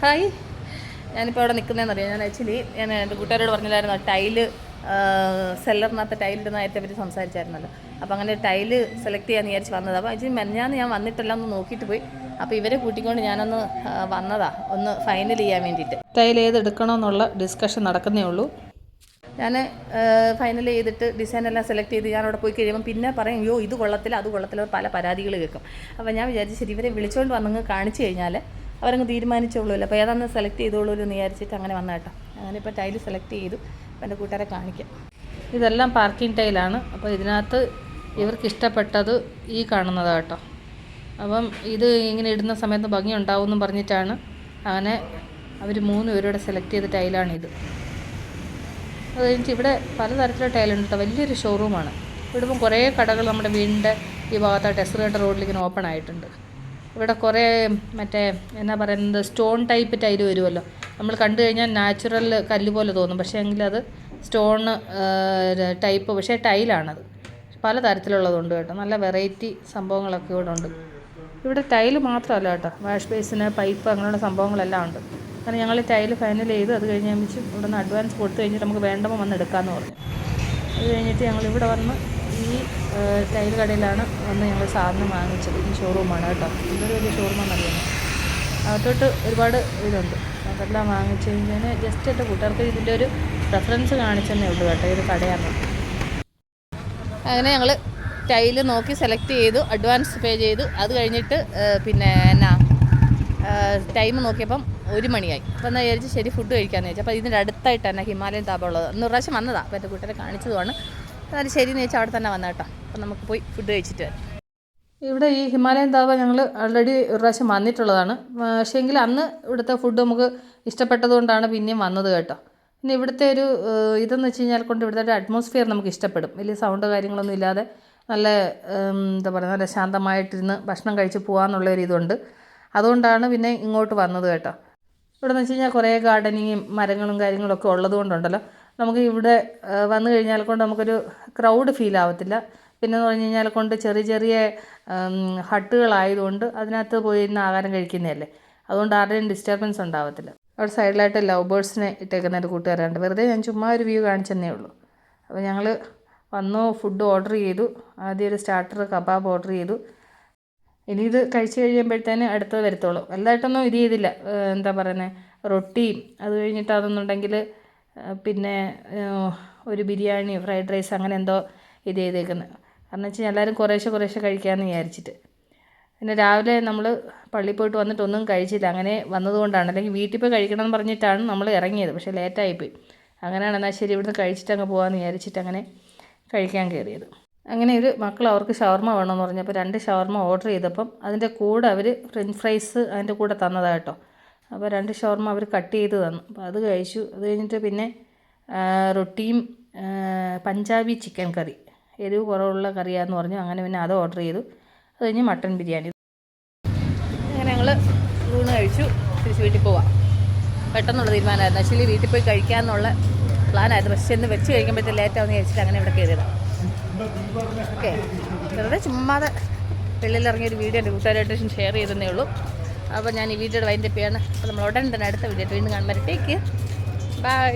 Hi. ഞാനിപ്പോൾ അവിടെ നിൽക്കുന്നതെന്ന് അറിയാം? ഞാൻ ആക്ച്വലി ഞാൻ എന്റെ കൂട്ടുകാരോട് പറഞ്ഞില്ലായിരുന്നു? ടൈൽ സെല്ലറിനകത്ത് ടൈലിന്റെ നേരത്തെ പറ്റി സംസാരിച്ചായിരുന്നല്ലോ. അപ്പോൾ അങ്ങനെ ടൈൽ സെലക്ട് ചെയ്യാൻ വിചാരിച്ച് വന്നത്. അപ്പോൾ ആക്ച്വലി മെഞ്ഞാന്ന് ഞാൻ വന്നിട്ടെല്ലാം ഒന്ന് നോക്കിയിട്ട് പോയി. അപ്പോൾ ഇവരെ കൂട്ടിക്കൊണ്ട് ഞാനൊന്ന് വന്നതാ. ഒന്ന് ഫൈനൽ ചെയ്യാൻ വേണ്ടിയിട്ട്. ടൈൽ ഏത് എടുക്കണമെന്നുള്ള ഡിസ്കഷൻ നടക്കുന്നേ ഉള്ളൂ. ഞാൻ ഫൈനൽ ചെയ്തിട്ട് ഡിസൈൻ എല്ലാം സെലക്ട് ചെയ്ത് ഞാൻ അവിടെ പോയി കഴിയുമ്പോൾ പിന്നെ പറയും അയ്യോ ഇത് കൊള്ളത്തില്ല അത് കൊള്ളത്തില്ല പല പരാതികൾ കേൾക്കും. അപ്പോൾ ഞാൻ വിചാരിച്ചു ശരി ഇവരെ വിളിച്ചുകൊണ്ട് വന്നങ്ങ് കാണിച്ചു കഴിഞ്ഞാൽ അവരങ്ങ് തീരുമാനിച്ചോളൂല്ലോ അപ്പോൾ ഏതാണെന്ന് സെലക്ട് ചെയ്തോളൂ എന്ന് വിചാരിച്ചിട്ട് അങ്ങനെ വന്ന കേട്ടോ. അങ്ങനെ ഇപ്പോൾ ടൈൽ സെലക്ട് ചെയ്തു. അപ്പോൾ എന്റെ കൂട്ടുകാരെ കാണിക്കാം. ഇതെല്ലാം പാർക്കിംഗ് ടൈലാണ് അപ്പോൾ ഇതിനകത്ത് ഇവർക്ക് ഇഷ്ടപ്പെട്ടത് ഈ കാണുന്നതാണ് കേട്ടോ. അപ്പം ഇത് ഇങ്ങനെ ഇടുന്ന സമയത്ത് ഭംഗി ഉണ്ടാവും എന്നും പറഞ്ഞിട്ടാണ് അങ്ങനെ അവർ മൂന്ന് പേരോടെ സെലക്ട് ചെയ്ത ഇത്. അത് കഴിഞ്ഞിട്ട് ഇവിടെ പലതരത്തിലുള്ള ടൈലുണ്ട് കേട്ടോ. വലിയൊരു ഷോറൂമാണ് ഇവിടെ ഇപ്പം കുറേ കടകൾ നമ്മുടെ വീടിന്റെ ഈ ഭാഗത്തായിട്ട് എസ്രേട്ട റോഡിൽ ഇങ്ങനെ ഓപ്പൺ ആയിട്ടുണ്ട്. ഇവിടെ കുറേ മറ്റേ എന്നാ പറയുന്നത് സ്റ്റോൺ ടൈപ്പ് ടൈൽ വരുമല്ലോ. നമ്മൾ കണ്ടു കഴിഞ്ഞാൽ നാച്ചുറൽ കല്ല് പോലെ തോന്നും. പക്ഷേ എങ്കിൽ അത് സ്റ്റോൺ ടൈപ്പ് പക്ഷേ ടൈലാണത്. പല തരത്തിലുള്ളതുണ്ട് കേട്ടോ. നല്ല വെറൈറ്റി സംഭവങ്ങളൊക്കെ ഇവിടെ ഉണ്ട്. ഇവിടെ ടൈൽ മാത്രമല്ല കേട്ടോ. വാഷ് ബേസിന് പൈപ്പ് അങ്ങനെയുള്ള സംഭവങ്ങളെല്ലാം ഉണ്ട്. അങ്ങനെ ഞങ്ങൾ ടൈൽ ഫൈനൽ ചെയ്ത് അത് കഴിഞ്ഞ് ഇവിടെ നിന്ന് അഡ്വാൻസ് കൊടുത്തു കഴിഞ്ഞിട്ട് നമുക്ക് വേണ്ടപ്പോൾ വന്ന് എടുക്കാമെന്ന് പറഞ്ഞു. അത് കഴിഞ്ഞിട്ട് ഞങ്ങൾ ഇവിടെ വന്ന് ഈ ടൈൽ കടയിലാണ് വന്ന് ഞങ്ങൾ സാധനം വാങ്ങിച്ചത്. ഈ ഷോറൂമാണ് കേട്ടോ. ഇതൊരു വലിയ ഷോറൂമാണെന്നറിയാം അകത്തോട്ട് ഒരുപാട് ഇതുണ്ട്. അതെല്ലാം വാങ്ങിച്ച് കഴിഞ്ഞാൽ ജസ്റ്റ് എന്റെ കൂട്ടുകാർക്ക് ഇതിന്റെ ഒരു റെഫറൻസ് കാണിച്ചെന്നേ ഉള്ളൂ കേട്ടോ ഇത് കടയാണ് അങ്ങനെ ഞങ്ങൾ ടൈൽ നോക്കി സെലക്ട് ചെയ്തു അഡ്വാൻസ് പേ ചെയ്തു. അത് കഴിഞ്ഞിട്ട് പിന്നെ എന്നാ ടൈം നോക്കിയപ്പം ഒരു മണിയായി. അപ്പം എന്നാൽ വിചാരിച്ച് ശരി ഫുഡ് കഴിക്കാമെന്ന് വിചാരിച്ചു. അപ്പോൾ ഇതിന്റെ അടുത്തായിട്ട് തന്നെ ഹിമാലയൻ താപമുള്ളത് ഒന്ന് പ്രാവശ്യം വന്നതാണ് അപ്പോൾ എന്റെ കൂട്ടരെ കാണിച്ചതുമാണ്. എന്നാലും ശരി എന്ന് വെച്ചാൽ അവിടെ തന്നെ വന്ന കേട്ടോ. അപ്പോൾ നമുക്ക് പോയി ഫുഡ് കഴിച്ചിട്ട് വരാം. ഇവിടെ ഈ ഹിമാലയൻ താപ ഞങ്ങൾ ഓൾറെഡി ഒരു പ്രാവശ്യം വന്നിട്ടുള്ളതാണ്. പക്ഷേ എങ്കിൽ അന്ന് ഇവിടുത്തെ ഫുഡ് നമുക്ക് ഇഷ്ടപ്പെട്ടതുകൊണ്ടാണ് പിന്നെയും വന്നത് കേട്ടോ. പിന്നെ ഇവിടുത്തെ ഒരു ഇതെന്ന് വെച്ച് കഴിഞ്ഞാൽ കൊണ്ട് ഇവിടുത്തെ ഒരു അറ്റ്മോസ്ഫിയർ നമുക്ക് ഇഷ്ടപ്പെടും. വലിയ സൗണ്ട് കാര്യങ്ങളൊന്നും ഇല്ലാതെ നല്ല എന്താ പറയുക നല്ല ശാന്തമായിട്ടിരുന്ന് ഭക്ഷണം കഴിച്ച് പോകാമെന്നുള്ള ഒരു ഇതുണ്ട്. അതുകൊണ്ടാണ് പിന്നെ ഇങ്ങോട്ട് വന്നത് കേട്ടോ. ഇവിടെ എന്ന് വെച്ച് കഴിഞ്ഞാൽ കുറേ ഗാർഡനിങ്ങും മരങ്ങളും കാര്യങ്ങളൊക്കെ ഉള്ളത് കൊണ്ടുണ്ടല്ലോ നമുക്ക് ഇവിടെ വന്നു കഴിഞ്ഞാൽ കൊണ്ട് നമുക്കൊരു ക്രൗഡ് ഫീൽ ആവത്തില്ല. പിന്നെ എന്ന് പറഞ്ഞു കഴിഞ്ഞാൽ കൊണ്ട് ചെറിയ ചെറിയ ഹട്ടുകളായതുകൊണ്ട് അതിനകത്ത് പോയി ഇരുന്ന് ആഹാരം കഴിക്കുന്നതല്ലേ. അതുകൊണ്ട് ആരുടെയും ഡിസ്റ്റർബൻസ് ഉണ്ടാവത്തില്ല. അവിടെ സൈഡിലായിട്ട് ലവ് ബേർഡ്സിനെ ഇട്ടേക്കുന്ന ഒരു കൂട്ടുകാരുണ്ട് വെറുതെ ഞാൻ ചുമ്മാ ഒരു വ്യൂ കാണിച്ചെന്നേ ഉള്ളൂ. അപ്പോൾ ഞങ്ങൾ വന്നു ഫുഡ് ഓർഡർ ചെയ്തു. ആദ്യം ഒരു സ്റ്റാർട്ടർ കബാബ് ഓർഡർ ചെയ്തു. ഇനി ഇത് കഴിച്ച് കഴിയുമ്പോഴത്തേന് അടുത്തത് വരത്തുള്ളൂ വലുതായിട്ടൊന്നും ഇത് ചെയ്തില്ല. എന്താ പറയുന്നത് റൊട്ടിയും. അത് കഴിഞ്ഞിട്ട് അതൊന്നുണ്ടെങ്കിൽ പിന്നെ ഒരു ബിരിയാണി ഫ്രൈഡ് റൈസ് അങ്ങനെ എന്തോ ഇത് ചെയ്തേക്കുന്നത് കാരണം വെച്ചാൽ എല്ലാവരും കുറേശ്ശെ കുറേശ്ശെ കഴിക്കാമെന്ന് വിചാരിച്ചിട്ട്. പിന്നെ രാവിലെ നമ്മൾ പള്ളിയിൽ പോയിട്ട് വന്നിട്ട് ഒന്നും കഴിച്ചില്ല. അങ്ങനെ വന്നതുകൊണ്ടാണ്. അല്ലെങ്കിൽ വീട്ടിൽ പോയി കഴിക്കണം എന്ന് പറഞ്ഞിട്ടാണ് നമ്മൾ ഇറങ്ങിയത്. പക്ഷേ ലേറ്റായിപ്പോയി. അങ്ങനെയാണ് എന്നാൽ ശരി ഇവിടുന്ന് കഴിച്ചിട്ട് അങ്ങ് പോകാമെന്ന് വിചാരിച്ചിട്ട് അങ്ങനെ കഴിക്കാൻ കയറിയത് അങ്ങനെ ഒരു മക്കൾ അവർക്ക് ഷവർമ വേണമെന്ന് പറഞ്ഞപ്പോൾ രണ്ട് ഷവർമ ഓർഡർ ചെയ്തപ്പം അതിന്റെ കൂടെ അവർ ഫ്രഞ്ച് ഫ്രൈസ് അതിന്റെ കൂടെ തന്നതാണ് കേട്ടോ. അപ്പോൾ രണ്ട് ഷവർമ അവർ കട്ട് ചെയ്ത് തന്നു. അപ്പോൾ അത് കഴിച്ചു. അത് കഴിഞ്ഞിട്ട് പിന്നെ റൊട്ടിയും പഞ്ചാബി ചിക്കൻ കറി. എരിവ് കുറവുള്ള കറിയാന്ന് പറഞ്ഞു. അങ്ങനെ പിന്നെ അത് ഓർഡർ ചെയ്തു. അത് കഴിഞ്ഞ് മട്ടൻ ബിരിയാണി. അങ്ങനെ ഞങ്ങൾ ഊണ് കഴിച്ചു. തിരിച്ച് വീട്ടിൽ പോവാം. പെട്ടെന്നുള്ള തീരുമാനമായിരുന്നു. ആക്ച്വലി വീട്ടിൽ പോയി കഴിക്കാമെന്നുള്ള പ്ലാനായിരുന്നു. പക്ഷേ ഇന്ന് വെച്ച് കഴിക്കുമ്പോഴത്തെ ലേറ്റ് ആവുമെന്ന് ചോദിച്ചിട്ട് അങ്ങനെ ഇവിടെ കയറിയതാണ് ഓക്കെ. വെറുതെ ചുമ്മാതെ വെള്ളിലിറങ്ങിയൊരു വീഡിയോ എന്റെ കൂട്ടുകാരായിട്ട് ഷെയർ ചെയ്തതേ ഉള്ളൂ. അപ്പോൾ ഞാൻ ഈ വീഡിയോയുടെ വൈൻഡപ്പ് ചെയ്യാണ്. അപ്പോൾ നമ്മൾ ഉടൻ തന്നെ അടുത്ത വീഡിയോ വീണ്ടും കാണുമ്പോൾ ടേക്ക് ബൈ